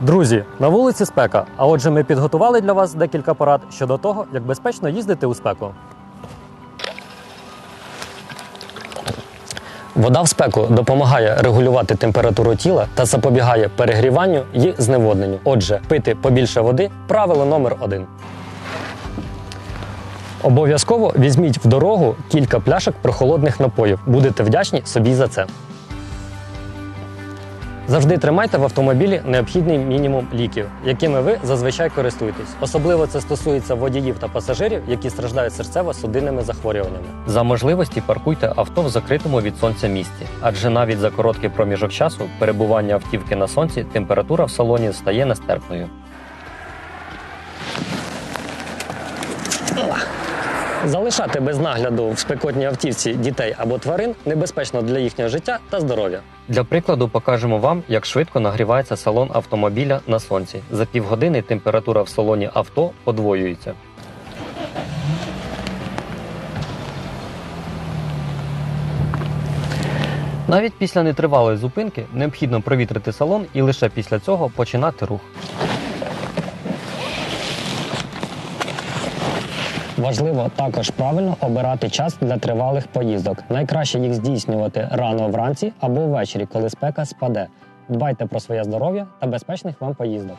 Друзі, на вулиці спека. А отже, ми підготували для вас декілька порад щодо того, як безпечно їздити у спеку. Вода в спеку допомагає регулювати температуру тіла та запобігає перегріванню і зневодненню. Отже, пити побільше води правило номер один. Обов'язково візьміть в дорогу кілька пляшок прохолодних напоїв. Будете вдячні собі за це. Завжди тримайте в автомобілі необхідний мінімум ліків, якими ви зазвичай користуєтесь. Особливо це стосується водіїв та пасажирів, які страждають серцево-судинними захворюваннями. За можливості паркуйте авто в закритому від сонця місці, адже навіть за короткий проміжок часу перебування автівки на сонці температура в салоні стає нестерпною. Залишати без нагляду в спекотній автівці дітей або тварин небезпечно для їхнього життя та здоров'я. Для прикладу покажемо вам, як швидко нагрівається салон автомобіля на сонці. За півгодини температура в салоні авто подвоюється. Навіть після нетривалої зупинки необхідно провітрити салон і лише після цього починати рух. Важливо також правильно обирати час для тривалих поїздок. Найкраще їх здійснювати рано вранці або ввечері, коли спека спаде. Дбайте про своє здоров'я та безпечних вам поїздок.